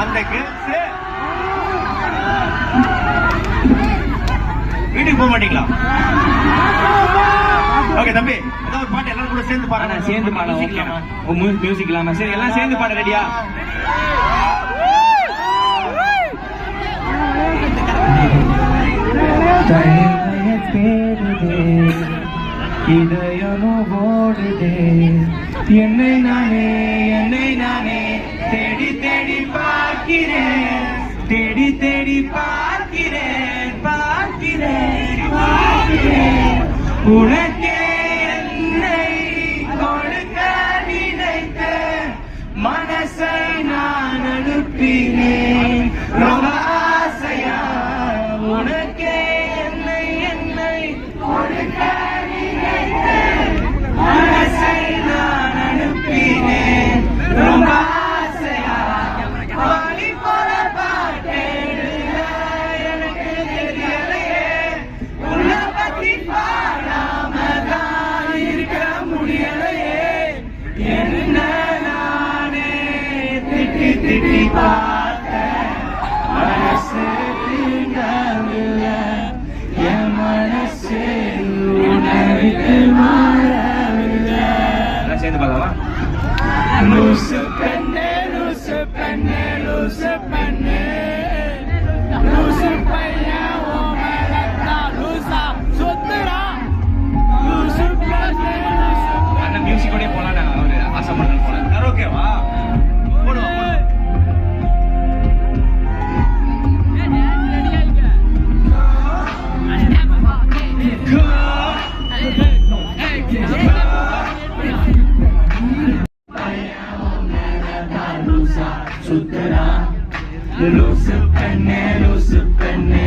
அந்த கேர்ள்ஸ் வீட்டுக்கு போக மாட்டீங்களா? ஓகே தம்பி ஏதாவது ஒரு பாட்டு எல்லாரும் கூட சேர்ந்து பாருங்க ஆனா சேர்ந்து பாட ஓகேண்ணா மியூசிக் இல்லாம. சரி எல்லாம் சேர்ந்து பாட ரெடியா இதயனோ ஓடுதே என்னை நானே பார்க்கிறேன். தேடி தேடி பார்க்கிறேன் பார்க்கிறேன் பார்க்கிறேன். உனக்கே என்னை கொடுக்க நினைத்த மனசை நான் அனுப்பினேன். ரொம்ப ஆசையா உனக்கே என்னை என்னை கொடுக்க சேர்ந்து பார்க்கலாமா லூசு பெண்ணே லூசு பெண்ணே லூசு பெண்ணே லூசு பையன் ஓ மேலத்தான் லூசா சுத்துறா லூசு பெண்ணே லூசு அந்த மியூசிக்கோடய போலாம் நான் ஆசைப்படுறேன் போனேன் ஓகேவா லூசு பெண்ணே லூசு பெண்ணே லூசு பெண்ணே